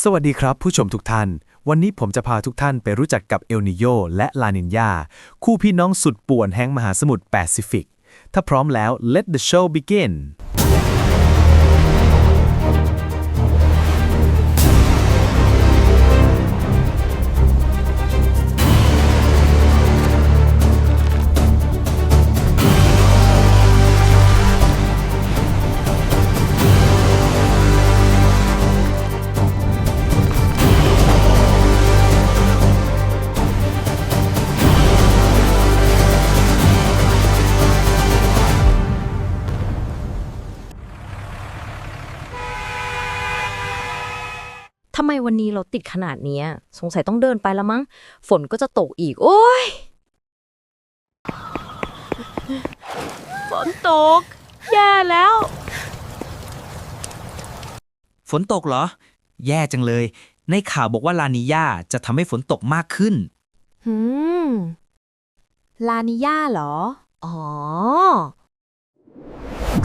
สวัสดีครับผู้ชมทุกท่าน วันนี้ผมจะพาทุกท่านไปรู้จักกับเอลนิโยและลานินยาคู่พี่น้องสุดป่วนแห่งมหาสมุทรแปซิฟิก ถ้าพร้อมแล้ว let the show begin ทำไมวันนี้เราติดขนาดเนี้ยสงสัยต้องเดินไปแล้วมั้ง ฝนก็จะตกอีก โอ้ย ฝนตก แย่แล้ว ฝนตกเหรอ แย่จังเลย ในข่าวบอกว่าลานิยาจะทำให้ฝนตกมากขึ้น หืม ลานิยาเหรอ อ๋อ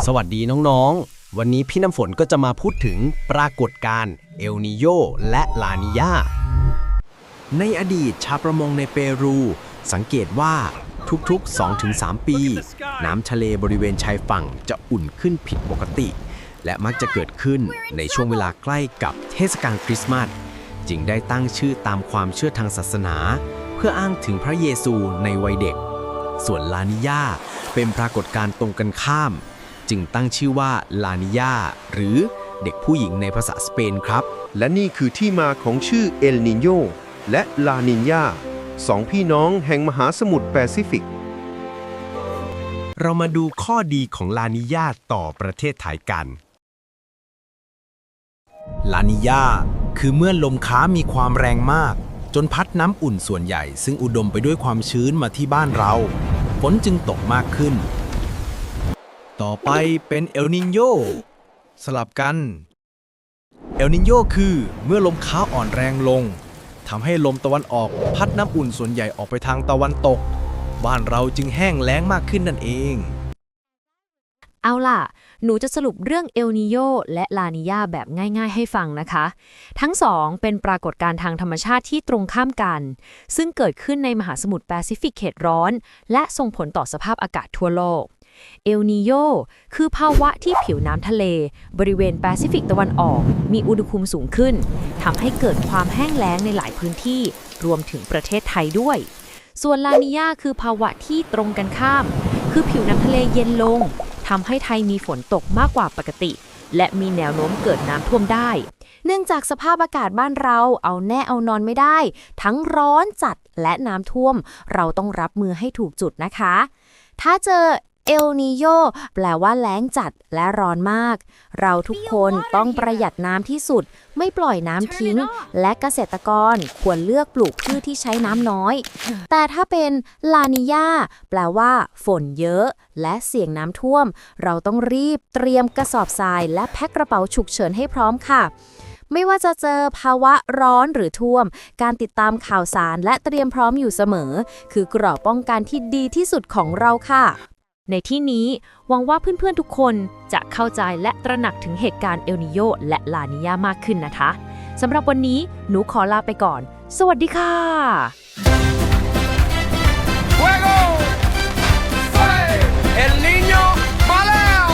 สวัสดีน้อง ๆ วันนี้พี่น้ำฝนก็จะมาพูดถึงปรากฏการณ์เอลนิโยและลานิยาในอดีตชาวประมงในเปรู สังเกตว่าทุกๆ 2-3 ปี น้ำทะเลบริเวณชายฝั่งจะอุ่นขึ้นผิดปกติ และมักจะเกิดขึ้นในช่วงเวลาใกล้กับเทศกาลคริสต์มาสจึงได้ตั้งชื่อตามความเชื่อทางศาสนา เพื่ออ้างถึงพระเยซูในวัยเด็ก ส่วนลานิยาเป็นปรากฏการณ์ตรงกันข้าม จึงตั้งชื่อว่าลานิยาหรือเด็กผู้หญิงในภาษาสเปนครับ และนี่คือที่มาของชื่อเอลนิโยและลานินยาสองพี่น้องแห่งมหาสมุทรแปซิฟิก เรามาดูข้อดีของลานิยาต่อประเทศไทยกัน ลานิยาคือเมื่อลมค้ามีความแรงมาก จนพัดน้ำอุ่นส่วนใหญ่ ซึ่งอุดมไปด้วยความชื้นมาที่บ้านเรา ฝนจึงตกมากขึ้น ต่อไปเป็นเอลนิโยสลับกัน เอลนิโยคือเมื่อลมค้าอ่อนแรงลงทำให้ลมตะวันออกพัดน้ำอุ่นส่วนใหญ่ออกไปทางตะวันตก บ้านเราจึงแห้งแล้งมากขึ้นนั่นเอง เอาล่ะ หนูจะสรุปเรื่องเอลนิโยและลานิยาแบบง่าย ๆ ให้ฟังนะคะ ทั้งสองเป็นปรากฏการณ์ทางธรรมชาติที่ตรงข้ามกัน ซึ่งเกิดขึ้นในมหาสมุทรแปซิฟิกเขตร้อน และส่งผลต่อสภาพอากาศทั่วโลก เอลนิโยคือภาวะที่ผิวน้ำทะเล บริเวณแปซิฟิกตะวันออก มีอุณหภูมิสูงขึ้นทำให้เกิดความแห้งแล้งในหลายพื้นที่ รวมถึงประเทศไทยด้วย ส่วนลานิยาคือภาวะที่ตรงกันข้าม คือผิวน้ำทะเลเย็นลงทำให้ไทยมีฝนตกมากกว่าปกติ และมีแนวโน้มเกิดน้ำท่วมได้ เนื่องจากสภาพอากาศบ้านเราเอาแน่เอานอนไม่ได้ ทั้งร้อนจัดและน้ำท่วม เราต้องรับมือให้ถูกจุดนะคะ ถ้าเจอ เอลนิโยแปลว่าแล้งจัดและร้อนมาก เราทุกคนต้องประหยัดน้ำที่สุด ไม่ปล่อยน้ำทิ้ง และเกษตรกรควรเลือกปลูกพืชที่ใช้น้ำน้อย แต่ถ้าเป็นลานิยาแปลว่า ฝนเยอะ และเสี่ยงน้ำท่วม เราต้องรีบเตรียมกระสอบทราย และแพ็คกระเป๋าฉุกเฉินให้พร้อมค่ะไม่ว่าจะเจอภาวะร้อนหรือท่วม การติดตามข่าวสารและเตรียมพร้อมอยู่เสมอ คือกรอบป้องกันที่ดีที่สุดของเราค่ะ ในที่นี้หวังว่าเพื่อนๆทุกคนจะเข้าใจและตระหนักถึงเหตุการณ์เอลนิโยและลานิยามากขึ้นนะคะสำหรับวันนี้หนูขอลาไปก่อน สวัสดีค่ะ Fuego! Fue! El niño มาแล้ว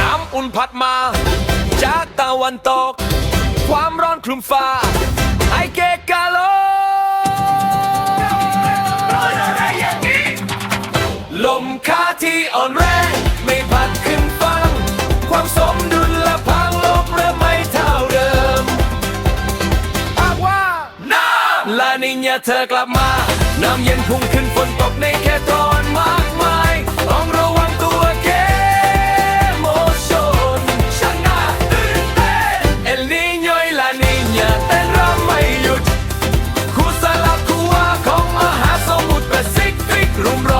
น้ำอุ่นพัดมา จากตะวันตก ความร้อนคลุมฟ้าไอเก ลาเธอกลับมา น้ำเย็นพุ่งขึ้นฝนตกในแค่ตอนมากมายต้องระวังตัวเกโมชนช่างน่าตื่นเต้นเอลนิโยลานิญาเต้นรำไม่หยุดคู่สลับคู่ว่าของมหาสมุทรแปซิฟิกรุมร้อ